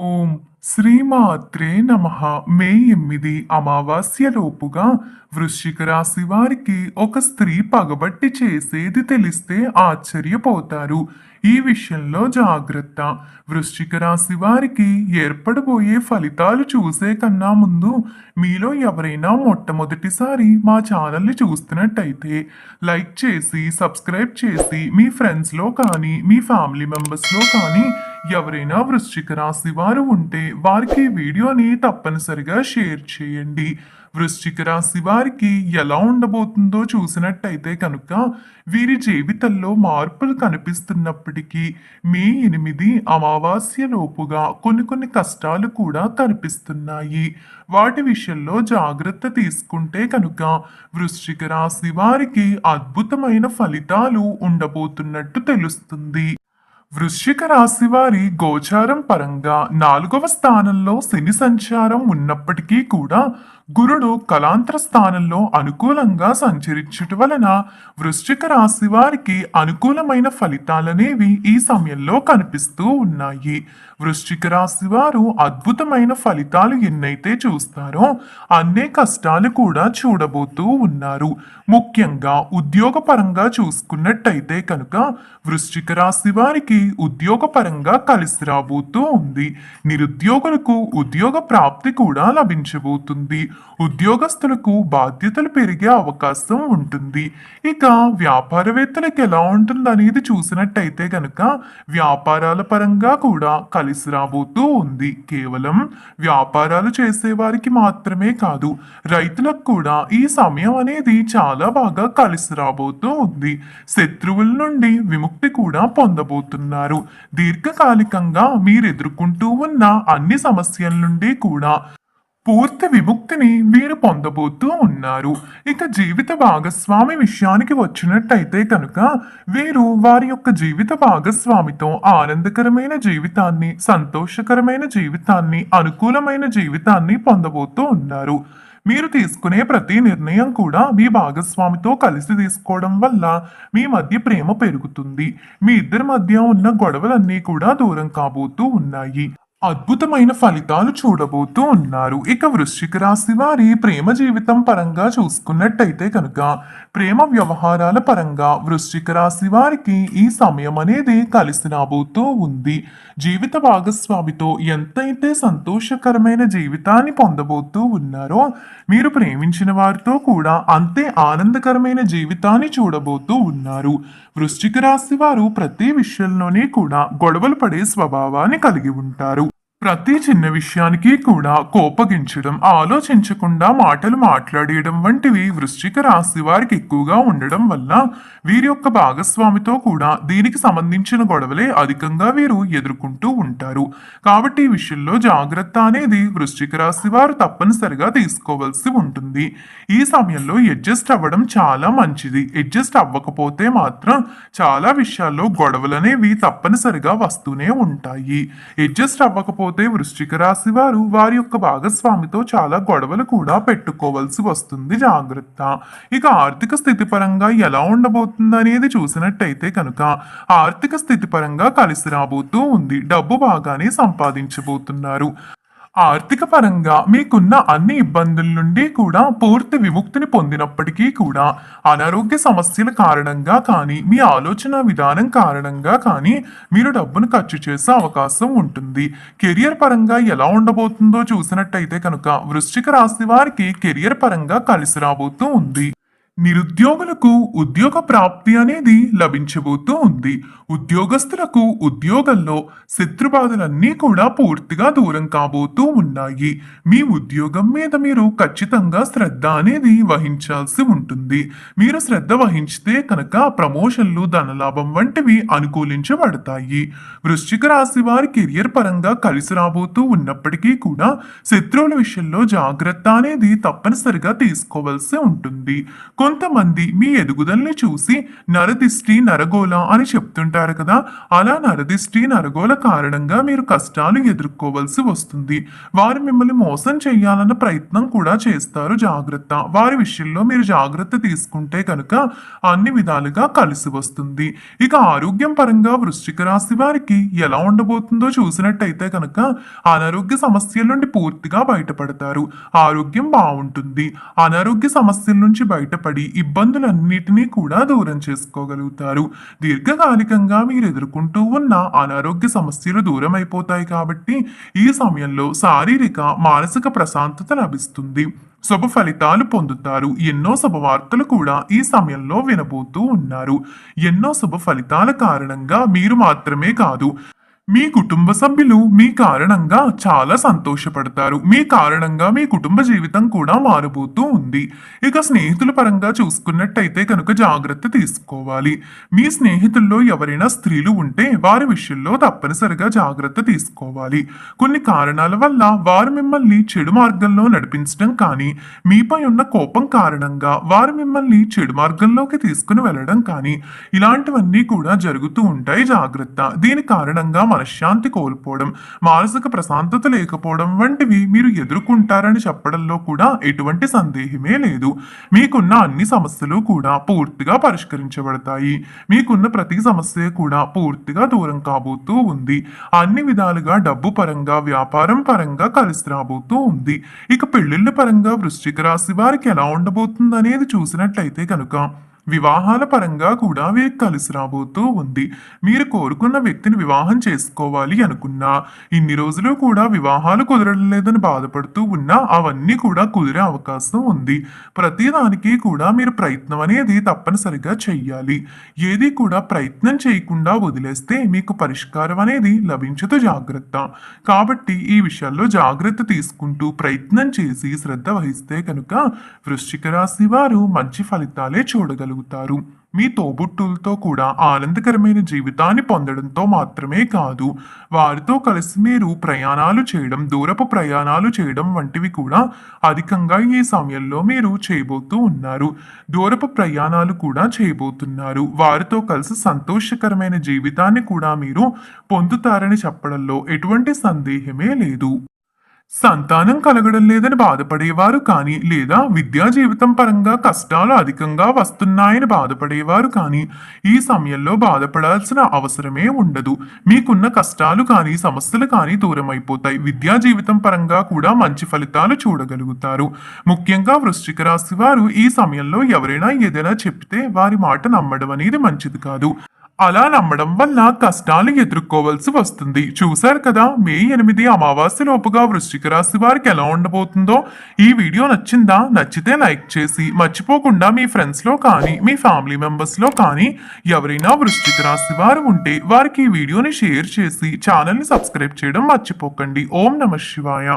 ఓం శ్రీమాత్రే నమ. మే ఎనిమిది అమావాస్యలోపుగా వృశ్చిక రాశి వారికి ఒక స్త్రీ పగబట్టి చేసేది తెలిస్తే ఆశ్చర్యపోతారు. ఈ విషయంలో జాగ్రత్త. వృశ్చిక రాశి వారికి ఏర్పడబోయే ఫలితాలు చూసే కన్నా ముందు మీలో ఎవరైనా మొట్టమొదటిసారి మా ఛానల్ని చూస్తున్నట్టయితే లైక్ చేసి సబ్స్క్రైబ్ చేసి మీ ఫ్రెండ్స్లో కానీ మీ ఫ్యామిలీ మెంబర్స్లో కానీ ఎవరైనా వృశ్చిక రాశి వారు ఉంటే వారికి వీడియోని తప్పనిసరిగా షేర్ చేయండి. వృశ్చిక రాశి వారికి ఎలా ఉండబోతుందో చూసినట్టయితే కనుక వీరి జీవితంలో మార్పులు కనిపిస్తున్నప్పటికీ మే ఎనిమిది అమావాస్య లోపుగా కొన్ని కొన్ని కష్టాలు కూడా కనిపిస్తున్నాయి వాటి విషయంలో జాగ్రత్త తీసుకుంటే కనుక వృశ్చిక రాశి వారికి అద్భుతమైన ఫలితాలు ఉండబోతున్నట్టు తెలుస్తుంది. వృశ్చిక రాశి వారి గోచారం పరంగా నాలుగవ స్థానంలో శని సంచారం ఉన్నప్పటికీ కూడా గురుడు కలాంతర స్థానంలో అనుకూలంగా సంచరించుట వలన వృశ్చిక రాశి వారికి అనుకూలమైన ఫలితాలనేవి ఈ సమయంలో కనిపిస్తూ ఉన్నాయి. వృశ్చిక రాశి వారు అద్భుతమైన ఫలితాలు ఎన్నైతే చూస్తారో అన్నే కష్టాలు కూడా చూడబోతూ ఉన్నారు. ముఖ్యంగా ఉద్యోగపరంగా చూసుకున్నట్టయితే కనుక వృశ్చిక రాశి వారికి ఉద్యోగపరంగా కలిసి రాబోతూ ఉంది నిరుద్యోగులకు ఉద్యోగ ప్రాప్తి కూడా లభించబోతుంది. ఉద్యోగస్తులకు బాధ్యతలు పెరిగే అవకాశం ఉంటుంది. ఇక వ్యాపారవేత్తలకు ఎలా ఉంటుందనేది చూసినట్టయితే కనుక వ్యాపారాల పరంగా కూడా కలిసి రాబోతూ ఉంది కేవలం వ్యాపారాలు చేసేవారికి మాత్రమే కాదు రైతులకు కూడా ఈ సమయం అనేది చాలా బాగా కలిసి రాబోతూ ఉంది శత్రువుల నుండి విముక్తి కూడా పొందబోతున్నారు దీర్ఘకాలికంగా మీరు ఎదుర్కొంటూ ఉన్న అన్ని సమస్యల నుండి కూడా పూర్తి విముక్తిని వీరు పొందబోతూ ఉన్నారు. ఇక జీవిత భాగస్వామి విషయానికి వచ్చినట్టయితే కనుక వీరు వారి యొక్క జీవిత భాగస్వామితో ఆనందకరమైన జీవితాన్ని సంతోషకరమైన జీవితాన్ని అనుకూలమైన జీవితాన్ని పొందబోతూ ఉన్నారు. మీరు తీసుకునే ప్రతి నిర్ణయం కూడా మీ భాగస్వామితో కలిసి తీసుకోవడం వల్ల మీ మధ్య ప్రేమ పెరుగుతుంది. మీ ఇద్దరి మధ్య ఉన్న గొడవలన్నీ కూడా దూరం కాబోతూ ఉన్నాయి. అద్భుతమైన ఫలితాలు చూడబోతూ ఉన్నారు. ఇక వృశ్చిక రాశి వారి ప్రేమ జీవితం పరంగా చూసుకున్నట్టయితే కనుక ప్రేమ వ్యవహారాల పరంగా వృశ్చిక రాశి వారికి ఈ సమయం అనేది కలిసి రాబోతూ ఉంది. జీవిత భాగస్వామితో ఎంతైతే సంతోషకరమైన జీవితాన్ని పొందబోతూ ఉన్నారో మీరు ప్రేమించిన వారితో కూడా అంతే ఆనందకరమైన జీవితాన్ని చూడబోతూ ఉన్నారు. వృశ్చిక రాశి వారు ప్రతి విషయంలోనే కూడా గొడవలు పడే స్వభావాన్ని కలిగి ఉంటారు. ప్రతి చిన్న విషయానికి కూడా కోపగించడం ఆలోచించకుండా మాటలు మాట్లాడేయడం వంటివి వృశ్చిక రాశి వారికి ఎక్కువగా ఉండడం వల్ల వీరి యొక్క భాగస్వామితో కూడా దీనికి సంబంధించిన గొడవలే అధికంగా వీరు ఎదుర్కొంటూ ఉంటారు. కాబట్టి ఈ విషయంలో జాగ్రత్త అనేది వృశ్చిక రాశి వారు తప్పనిసరిగా తీసుకోవాల్సి ఉంటుంది. ఈ సమయంలో అడ్జస్ట్ అవ్వడం చాలా మంచిది. అడ్జస్ట్ అవ్వకపోతే మాత్రం చాలా విషయాల్లో గొడవలు అనేవి తప్పనిసరిగా వస్తూనే ఉంటాయి. అడ్జస్ట్ అవ్వకపోతే వృశ్చిక రాశి వారు వారి యొక్క భాగస్వామితో చాలా గొడవలు కూడా పెట్టుకోవాల్సి వస్తుంది. జాగ్రత్త. ఇక ఆర్థిక స్థితి పరంగా ఎలా ఉండబోతుంది అనేది చూసినట్టయితే కనుక ఆర్థిక స్థితి పరంగా కలిసి రాబోతూ ఉంది. డబ్బు బాగానే సంపాదించబోతున్నారు. ఆర్థిక పరంగా మీకున్న అన్ని ఇబ్బందుల నుండి కూడా పూర్తి విముక్తిని పొందినప్పటికీ కూడా అనారోగ్య సమస్యల కారణంగా కానీ మీ ఆలోచన విధానం కారణంగా కానీ మీరు డబ్బును ఖర్చు చేసే అవకాశం ఉంటుంది. కెరియర్ పరంగా ఎలా ఉండబోతుందో చూసినట్టయితే కనుక వృశ్చిక రాశి వారికి కెరియర్ పరంగా కలిసి రాబోతూ ఉంది. నిరుద్యోగులకు ఉద్యోగ ప్రాప్తి అనేది లభించబోతూ ఉంది. ఉద్యోగస్తులకు ఉద్యోగంలో శత్రుబాధలన్నీ కూడా పూర్తిగా దూరం కాబోతూ ఉన్నాయి. మీ ఉద్యోగం మీద మీరు ఖచ్చితంగా శ్రద్ధ అనేది వహించాల్సి ఉంటుంది. మీరు శ్రద్ధ వహించితే కనుక ప్రమోషన్లు ధనలాభం వంటివి అనుకూలించబడతాయి. వృశ్చిక రాశి వారి కెరియర్ పరంగా కలిసి రాబోతూ ఉన్నప్పటికీ కూడా శత్రువుల విషయంలో జాగ్రత్త అనేది తప్పనిసరిగా తీసుకోవాల్సి ఉంటుంది. కొంతమంది మీ ఎదుగుదలని చూసి నరదిష్టి నరగోళ అని చెప్తుంటారు కదా అలా నరదిష్టి నరగోళ కారణంగా మీరు కష్టాలు ఎదుర్కోవాల్సి వస్తుంది. వారు మిమ్మల్ని మోసం చేయాలన్న ప్రయత్నం కూడా చేస్తారు జాగ్రత్త. వారి విషయంలో మీరు జాగ్రత్త తీసుకుంటే కనుక అన్ని విధాలుగా కలిసి వస్తుంది. ఇక ఆరోగ్యం పరంగా వృశ్చిక రాశి వారికి ఎలా ఉండబోతుందో చూసినట్టయితే కనుక అనారోగ్య సమస్యల నుండి పూర్తిగా బయటపడతారు. ఆరోగ్యం బాగుంటుంది. అనారోగ్య సమస్యల నుంచి బయటపడి ఇబ్బందులన్నిటినీ కూడా దూరం చేసుకోగలుగుతారు. దీర్ఘకాలికంగా మీరు ఎదుర్కొంటూ ఉన్న అనారోగ్య సమస్యలు దూరం అయిపోతాయి కాబట్టి ఈ సమయంలో శారీరక మానసిక ప్రశాంతత లభిస్తుంది. శుభ ఫలితాలు పొందుతారు. ఎన్నో శుభవార్తలు కూడా ఈ సమయంలో వినబోతూ ఉన్నారు. ఎన్నో శుభ ఫలితాల కారణంగా మీరు మాత్రమే కాదు మీ కుటుంబ సభ్యులు మీ కారణంగా చాలా సంతోషపడతారు. మీ కారణంగా మీ కుటుంబ జీవితం కూడా మారబోతూ ఉంది. ఇక స్నేహితుల పరంగా చూసుకున్నట్టయితే కనుక జాగ్రత్త తీసుకోవాలి. మీ స్నేహితుల్లో ఎవరైనా స్త్రీలు ఉంటే వారి విషయంలో తప్పనిసరిగా జాగ్రత్త తీసుకోవాలి. కొన్ని కారణాల వల్ల వారు మిమ్మల్ని చెడు మార్గంలో నడిపించడం కానీ మీపై ఉన్న కోపం కారణంగా వారు మిమ్మల్ని చెడు మార్గంలోకి తీసుకుని వెళ్ళడం కానీ ఇలాంటివన్నీ కూడా జరుగుతూ ఉంటాయి జాగ్రత్త. దీని కారణంగా మనశ్శాంతి కోల్పోవడం మానసిక ప్రశాంతత లేకపోవడం వంటివి మీరు ఎదుర్కొంటారని చెప్పడంలో కూడా ఎటువంటి సందేహమే లేదు. మీకున్న అన్ని సమస్యలు కూడా పూర్తిగా పరిష్కరించబడతాయి. మీకున్న ప్రతి సమస్య కూడా పూర్తిగా దూరం కాబోతూ ఉంది. అన్ని విధాలుగా డబ్బు పరంగా వ్యాపారం పరంగా కలిసి రాబోతూ ఉంది. ఇక పెళ్ళిళ్ళ పరంగా వృశ్చిక రాశి వారికి ఎలా ఉండబోతుంది అనేది చూసినట్లయితే కనుక వివాహాల పరంగా కూడా వీరికి కలిసి రాబోతూ ఉంది. మీరు కోరుకున్న వ్యక్తిని వివాహం చేసుకోవాలి అనుకున్నా ఇన్ని రోజులు కూడా వివాహాలు కుదరడం లేదని బాధపడుతూ ఉన్నా అవన్నీ కూడా కుదిరే అవకాశం ఉంది. ప్రతిదానికి కూడా మీరు ప్రయత్నం అనేది తప్పనిసరిగా చెయ్యాలి. ఏది కూడా ప్రయత్నం చేయకుండా వదిలేస్తే మీకు పరిష్కారం అనేది లభించదు జాగ్రత్త. కాబట్టి ఈ విషయాల్లో జాగ్రత్త తీసుకుంటూ ప్రయత్నం చేసి శ్రద్ధ వహిస్తే కనుక వృశ్చిక రాశి వారు మంచి ఫలితాలే చూడగలరు. చూడగలుగుతారు మీ తోబుట్టులతో కూడా ఆనందకరమైన జీవితాన్ని పొందడంతో మాత్రమే కాదు వారితో కలిసి మీరు ప్రయాణాలు చేయడం దూరపు ప్రయాణాలు చేయడం వంటివి కూడా అధికంగా ఈ సమయంలో మీరు చేయబోతూ ఉన్నారు. దూరపు ప్రయాణాలు కూడా చేయబోతున్నారు. వారితో కలిసి సంతోషకరమైన జీవితాన్ని కూడా మీరు పొందుతారని చెప్పడంలో ఎటువంటి సందేహమే లేదు. సంతానం కలగడం లేదని బాధపడేవారు కానీ లేదా విద్యా జీవితం పరంగా కష్టాలు అధికంగా వస్తున్నాయని బాధపడేవారు కానీ ఈ సమయంలో బాధపడాల్సిన అవసరమే ఉండదు. మీకున్న కష్టాలు కానీ సమస్యలు కానీ దూరం అయిపోతాయి విద్యా జీవితం పరంగా కూడా మంచి ఫలితాలు చూడగలుగుతారు. ముఖ్యంగా వృశ్చిక రాశి వారు ఈ సమయంలో ఎవరైనా ఏదైనా చెప్తే వారి మాట నమ్మడం అనేది మంచిది కాదు. అలా నమ్మడం వల్ల కష్టాలు ఎదుర్కోవాల్సి వస్తుంది. చూశారు కదా మే ఎనిమిది అమావాస్య లోపుగా వృశ్చిక రాశి వారికి ఎలా ఉండబోతుందో? ఈ వీడియో నచ్చిందా? నచ్చితే లైక్ చేసి మర్చిపోకుండా మీ ఫ్రెండ్స్లో కానీ మీ ఫ్యామిలీ మెంబర్స్లో కానీ ఎవరైనా వృశ్చిక రాశి వారు ఉంటే వారికి ఈ వీడియోని షేర్ చేసి ఛానల్ని సబ్స్క్రైబ్ చేయడం మర్చిపోకండి. ఓం నమ శివాయ.